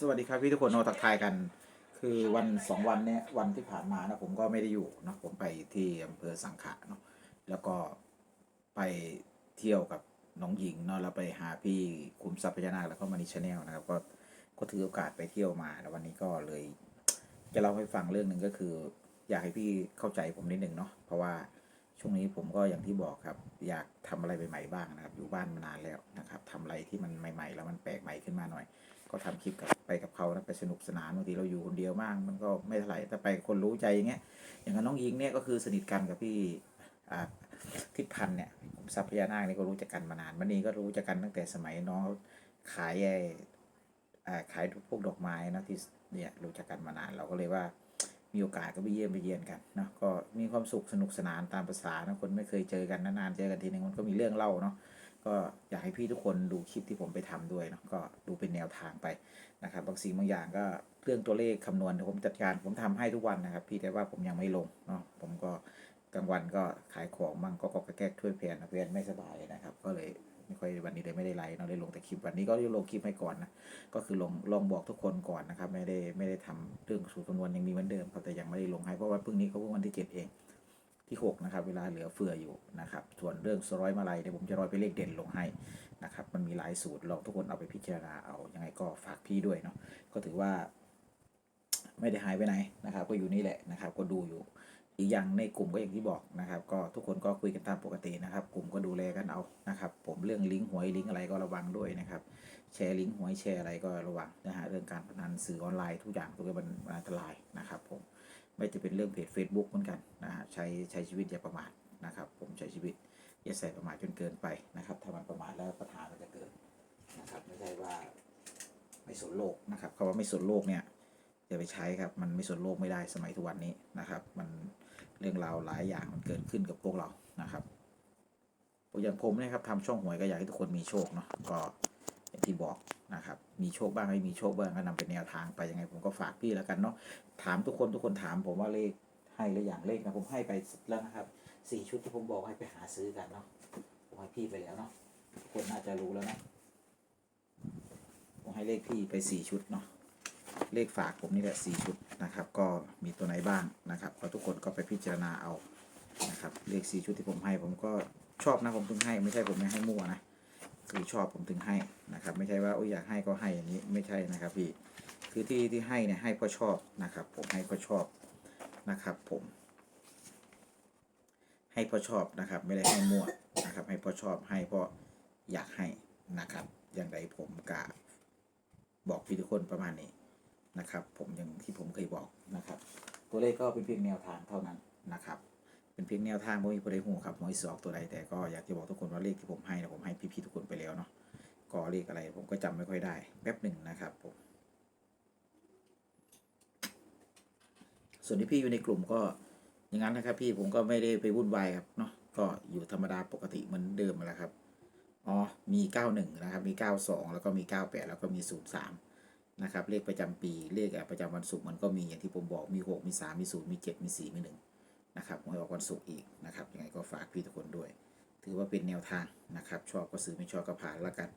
สวัสดีครับพี่ทุกคนโนทักทายกัน คือวันสองวันเนี้ยวันที่ผ่านมานะผมก็ไม่ได้อยู่เนะผมไปที่อำเภอสังขะเนาะแล้วก็ไปเที่ยวกับน้องหญิงเนาะแล้วไปหาพี่คุมทรัพยานาคแล้วก็มานิชแนลนะครับก็ก็ถือโอกาสไปเที่ยวมาแล้ววันนี้ก็เลย จะเล่าให้ฟังเรื่องหนึ่งก็คือ อยากให้พี่เข้าใจผมนิดหนึ่งเนาะเพราะว่าช่วงนี้ผมก็อย่างที่บอกครับ อยากทำอะไรใหม่ๆบ้างนะครับ อยู่บ้านมานานแล้วนะครับทำอะไรที่มันใหม่ ๆ แล้วมันแปลกใหม่ขึ้นมาหน่อย ก็ทำคลิปกับไปกับเขานะไปสนุกสนานบางทีเราอยู่คนเดียวบ้างมันก็ไม่เท่าไหร่แต่ไปกับคนรู้ใจอย่างเงี้ย อย่างกับน้องยิงเนี่ยก็คือสนิทกันกับพี่อาทิศพันธ์เนี่ยผมทรัพยานาคเนี่ยก็รู้จักกันมานานมันนี่ก็รู้จักกันตั้งแต่สมัยน้องขายไอ้ขายพวกดอกไม้นะที่เนี่ยรู้จักกันมานานเราก็เลยว่ามีโอกาสก็ไปเยี่ยมไปเยียนกันเนาะก็มีความสุขสนุกสนานตามภาษานะคนไม่เคยเจอกันนานๆเจอกันทีนึงมันก็มีเรื่องเล่าเนาะ ก็อยากให้พี่ทุกคนดูคลิปที่ผมไปทำด้วยเนาะก็ดูเป็นแนวทางไปนะครับบางสิ่งบางอย่างก็เรื่องตัวเลขคำนวณผมจัดการผมทำให้ทุกวันนะครับ พี่แต่ว่าผมยังไม่ลงเนาะผมก็กลางวันก็ขายของมั่งก็ก็แก้ช่วยแพนนะแพนไม่สบายนะครับ ก็เลยไม่ค่อยวันนี้เลยไม่ได้ไลฟ์เนาะเลยลงแต่คลิปวันนี้ก็ลงคลิปให้ก่อนนะก็คือลงลองบอกทุกคนก่อนนะครับ ไม่ได้ไม่ได้ทำเรื่องสูตรคำนวณยังมีเหมือนเดิมครับแต่ยังไม่ได้ลงให้เพราะว่าเพิ่งนี้เขาเพิ่งวันที่เจ็ดเอง ที่หกนะครับเวลาเหลือเฟืออยู่นะครับส่วนเรื่องสร้อยมาลัยเดี๋ยวผมจะร้อยไปเลขเด่นลงให้นะครับมันมีหลายสูตรลองทุกคนเอาไปพิจารณาเอายังไงก็ฝากพี่ด้วยเนาะก็ถือว่า ไม่ได้หายไปไหนนะครับ ก็อยู่นี่แหละนะครับ ก็ดูอยู่ อีกอย่างในกลุ่มก็อย่างที่บอกนะครับ ก็ทุกคนก็คุยกันตามปกตินะครับ กลุ่มก็ดูแลกันเอานะครับ ผมเรื่องลิงก์หวยลิงก์อะไรก็ระวังด้วยนะครับ แชร์ลิงก์หวยแชร์อะไรก็ระวังนะฮะเรื่องการพนันสื่อออนไลน์ทุกอย่างทุกอย่างมันมันอันตรายนะครับ ผมไม่จะเป็นเรื่องเพจ Facebook เหมือนกันนะฮะใช้ใช้ชีวิตอย่าประมาทนะครับ ผมใช้ชีวิตอย่าใส่ประมาทจนเกินไปนะครับถ้ามันประมาทแล้วปัญหามันจะเกิดนะครับ ไม่ใช่ว่าไม่สนโลกนะครับคำว่าไม่สนโลกเนี่ยอย่าไปใช้ครับ มันไม่สนโลกไม่ได้สมัยทุกวันนี้นะครับ มัน เรื่องราวหลายอย่างมันเกิดขึ้นกับพวกเรานะครับอย่างผมเนี่ยครับทำช่องหวยก็อยากให้ทุกคนมีโชคเนาะก็อย่างที่บอกนะครับ มีโชคบ้างไม่มีโชคบ้างก็นำเป็นแนวทางไปยังไง ผมก็ฝากพี่แล้วกันเนาะถามทุกคนทุกคนถามผมว่าเลขให้หรืออย่างเลขนะผมให้ไปแล้วนะครับสี่ชุดที่ผมบอกให้ไปหาซื้อกันเนาะผมให้พี่ไปแล้วเนาะคนน่าจะรู้แล้วนะผมให้เลขพี่ไปสี่ชุดเนาะ เลขฝากผมนี่แหละสี่ชุดนะครับ ก็มีตัวไหนบ้างนะครับก็ทุกคนก็ไปพิจารณาเอานะครับเลขสี่ชุดที่ผมให้ผมก็ชอบนะผมถึงให้ ไม่ใช่ผมไม่ให้มั่วนะคือชอบผมถึงให้นะครับ ไม่ใช่ว่าโอ้ยอยากให้ก็ให้อย่างนี้ไม่ใช่นะครับพี่คือที่ที่ให้เนี่ยให้เพราะชอบนะครับ ผมให้เพราะชอบนะครับผม ให้เพราะชอบนะครับ ไม่ได้ให้มั่วนะครับ ให้เพราะชอบให้เพราะอยากให้นะครับ อย่างไรผมกะบอกพี่ทุกคนประมาณนี้ นะครับ ผมอย่างที่ผมเคยบอกนะครับ ตัวเลขก็เป็นเพียงแนวทางเท่านั้นนะครับ เป็นเพียงแนวทางไม่มีผู้ใดหูครับหวยสอกตัวใดแต่ก็อยากจะบอกทุกคนว่าเลขที่ผมให้นะผมให้พี่ๆทุกคนไปแล้วเนาะก็เลขอะไรผมก็จำไม่ค่อยได้ แป๊บหนึ่งนะครับผมส่วนที่พี่อยู่ในกลุ่มก็อย่างนั้นนะครับ พี่ผมก็ไม่ได้ไปวุ่นวายครับเนาะก็อยู่ธรรมดาปกติเหมือนเดิมแหละครับอ๋อมี 91 นะครับ มี 92 แล้วก็มี 98 แล้วก็มี 03 นะครับ เลขประจำปี เลขประจำวันศุกร์มันก็มีอย่างที่ผมบอกมี 6 มี 3 มี 0 มี 7 มี 4 มี 1 นะครับหวยออกวันศุกร์อีกนะครับยังไงก็ฝากพี่ทุกคนด้วย ถือว่าเป็นแนวทางนะครับ ชอบก็ซื้อไม่ชอบก็ผ่านล้วกัน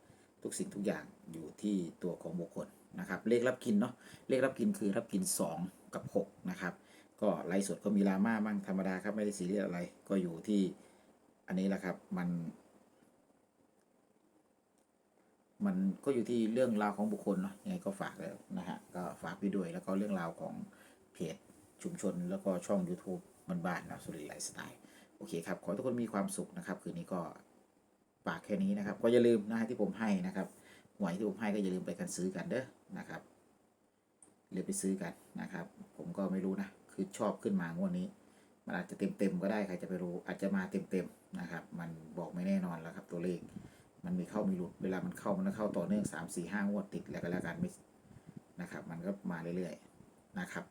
ทุกสิ่งทุกอย่างอยู่ที่ตัวของบุคคลนะครับ เลขรับกินเนาะเลขรับกินคือรับกิน 2 กับ 6 นะครับ ก็ไลฟ์สดก็มีดราม่าบ้างธรรมดาครับไม่ได้ซีเรียสอะไรก็อยู่ที่อันนี้แหละครับมัน มันก็อยู่ที่เรื่องราวของบุคคลเนาะยังไงก็ฝากแล้วนะฮะก็ฝากพี่ด้วยแล้วก็เรื่องราวของเพจชุมชน แล้วก็ช่อง YouTube บ้านๆนะสุริไลฟ์สไตล์โอเคครับ ขอทุกคนมีความสุขนะครับ คืนนี้ก็ฝากแค่นี้นะครับ ก็อย่าลืมนะฮะที่ผมให้นะครับหวยที่ผมให้ก็อย่าลืมไปกันซื้อกันเด้อนะครับเรียกไปซื้อกันนะครับ ผมก็ไม่รู้นะ คือชอบขึ้นมางวดนี้ มันอาจจะเต็มเต็มๆก็ได้ใครจะไปรู้อาจจะมาเต็มเต็มๆนะครับ มันบอกไม่แน่นอนแล้วครับตัวเลข มันมีเข้ามีหลุดเวลามันเข้ามันก็เข้าต่อเนื่องสามสี่ห้างวดติดแล้วก็แล้วกันไม่นะครับ มันก็มาเรื่อยๆนะครับ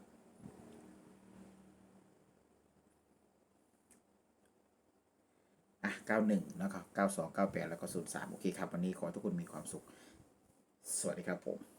อะ91นะครับ92 98แล้วก็03โอเคครับ วันนี้ขอทุกคนมีความสุข สวัสดีครับผม